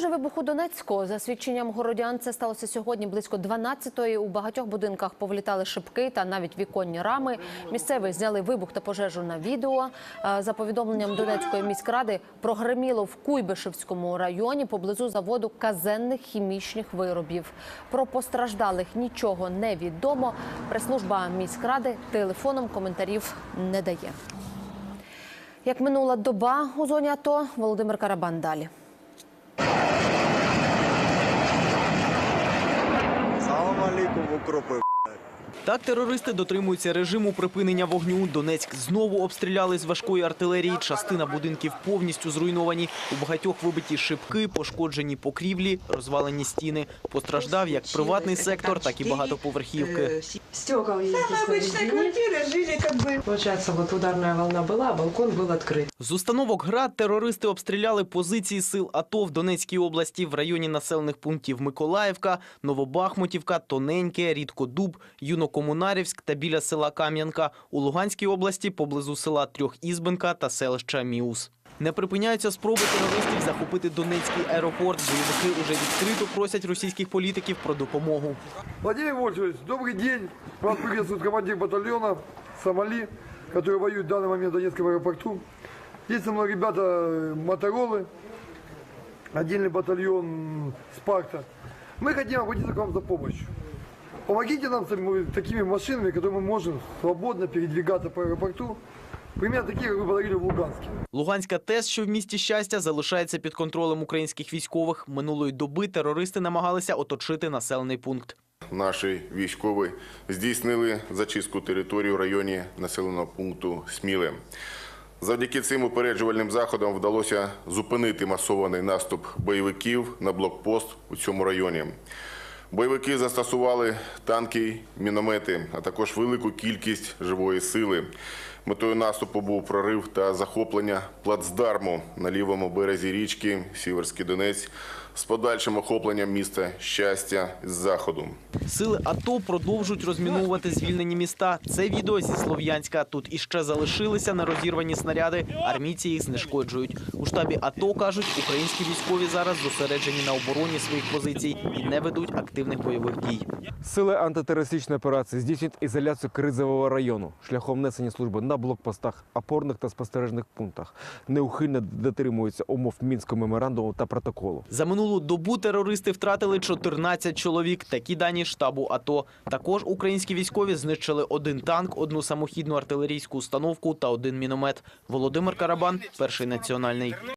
Потужний вибух у Донецьку. За свідченням городян, це сталося сьогодні близько 12-ї. У багатьох будинках повлітали шибки та навіть віконні рами. Місцеві зняли вибух та пожежу на відео. Е, За повідомленням Донецької міськради, прогреміло в Куйбишевському районі поблизу заводу казенних хімічних виробів. Про постраждалих нічого не відомо. Прес-служба міськради телефоном коментарів не дає. Як минула доба у зоні АТО, Володимир Карабан далі. алейкум, укропи. Так терористи дотримуються режиму припинення вогню. Донецьк знову обстріляли з важкої артилерії. Частина будинків повністю зруйновані. У багатьох вибиті шибки, пошкоджені покрівлі, розвалені стіни. Постраждав як приватний сектор, так і багатоповерхівки. Стекол есть Самая обычная квартира, жили как бы. Получается, вот ударная волна была, балкон был открыт. З установок ГРАД терористи обстріляли позиції сил АТО в Донецькій області в районі населених пунктів Миколаївка, Новобахмутівка, Тоненьке, Рідкодуб, Юнокомунарівськ та біля села Кам'янка. У Луганській області поблизу села Трьохізбенка та селища Міус. Не припиняються спроби терористів захопити Донецький аеропорт. Бойовики уже відкрито просять російських політиків про допомогу. Владимир Вольфович, добрый день. Вас приветствует командир батальона Сомали, который воюет в данный момент в Донецком аэропорту. Есть со мной ребята э, Моторолы, отдельный батальон Спарта. Мы хотим обратиться к вам за помощью. Помогите нам с этими- такими машинами, которыми мы можем свободно передвигаться по аэропорту. Примерно такие, как вы подарили в Луганске. Луганська ТЕС, що в місті щастя, залишається під контролем українських військових. Минулої доби терористи намагалися оточити населений пункт. Наші військові здійснили зачистку території в районі населеного пункту Сміле. Завдяки цим упереджувальним заходам вдалося зупинити масований наступ бойовиків на блокпост у цьому районі. Бойовики застосували танки, міномети, а також велику кількість живої сили. Метою наступу був прорив та захоплення плацдарму на лівому березі річки Сіверський Донець з подальшим охопленням міста щастя з заходу. Сили АТО продовжують розміновувати звільнені міста. Це відео зі Слов'янська. Тут іще залишилися нерозірвані снаряди. Армійці їх знешкоджують. У штабі АТО кажуть, українські військові зараз зосереджені на обороні своїх позицій і не ведуть активних бойових дій. Сили антитерористичної операції здійснюють ізоляцію кризового району шляхом несення служби на блокпостах, опорних та спостережних пунктах. Неухильно дотримуються умов мінського меморандуму та протоколу. За минулу добу терористи втратили 14 чоловік. Такі дані штабу АТО. Також українські військові знищили один танк, одну самохідну артилерійську установку та один міномет. Володимир Карабан, перший національний.